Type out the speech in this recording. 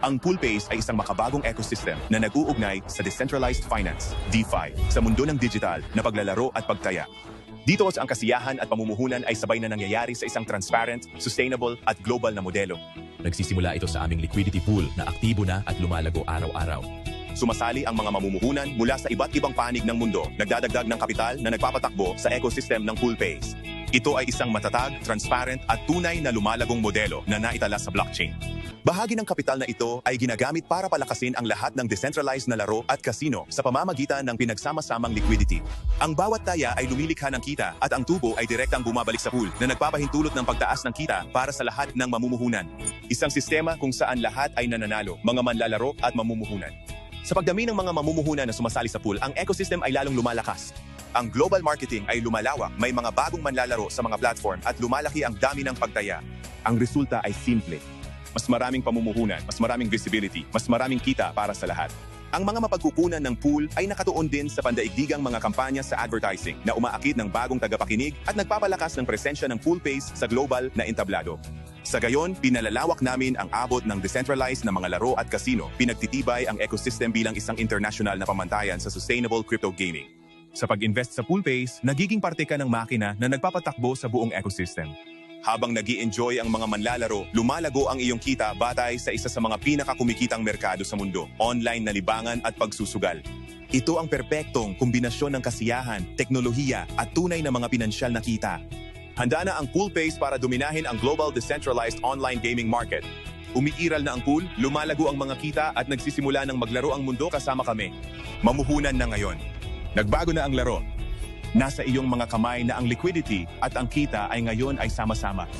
Ang Poolbase ay isang makabagong ecosystem na nag-uugnay sa decentralized finance, DeFi, sa mundo ng digital na paglalaro at pagtaya. Dito ang kasiyahan at pamumuhunan ay sabay na nangyayari sa isang transparent, sustainable at global na modelo. Nagsisimula ito sa aming liquidity pool na aktibo na at lumalago araw-araw. Sumasali ang mga mamumuhunan mula sa iba't ibang panig ng mundo, nagdadagdag ng kapital na nagpapatakbo sa ecosystem ng Poolbase. Ito ay isang matatag, transparent at tunay na lumalagong modelo na naitala sa blockchain. Bahagi ng kapital na ito ay ginagamit para palakasin ang lahat ng decentralized na laro at casino sa pamamagitan ng pinagsama-samang liquidity. Ang bawat taya ay lumilikha ng kita at ang tubo ay direktang bumabalik sa pool na nagpapahintulot ng pagtaas ng kita para sa lahat ng mamumuhunan. Isang sistema kung saan lahat ay nananalo, mga manlalaro at mamumuhunan. Sa pagdami ng mga mamumuhunan na sumasali sa pool, ang ecosystem ay lalong lumalakas. Ang global marketing ay lumalawak, may mga bagong manlalaro sa mga platform at lumalaki ang dami ng pagtaya. Ang resulta ay simple. Mas maraming pamumuhunan, mas maraming visibility, mas maraming kita para sa lahat. Ang mga mapagkukunan ng pool ay nakatuon din sa pandaigdigang mga kampanya sa advertising na umaakit ng bagong tagapakinig at nagpapalakas ng presensya ng pool pace sa global na entablado. Sa gayon, pinalalawak namin ang abot ng decentralized na mga laro at casino, pinagtitibay ang ecosystem bilang isang international na pamantayan sa sustainable crypto gaming. Sa pag-invest sa Poolbase, nagiging parte ka ng makina na nagpapatakbo sa buong ecosystem. Habang nag enjoy ang mga manlalaro, lumalago ang iyong kita batay sa isa sa mga pinakakumikitang merkado sa mundo, online na libangan at pagsusugal. Ito ang perpektong kombinasyon ng kasiyahan, teknolohiya at tunay na mga pinansyal na kita. Handa na ang Poolbase para dominahin ang global decentralized online gaming market. Umiiral na ang pool, lumalago ang mga kita at nagsisimula ng maglaro ang mundo kasama kami. Mamuhunan na ngayon. Nagbago na ang laro. Nasa iyong mga kamay na ang liquidity at ang kita ay ngayon ay sama-sama.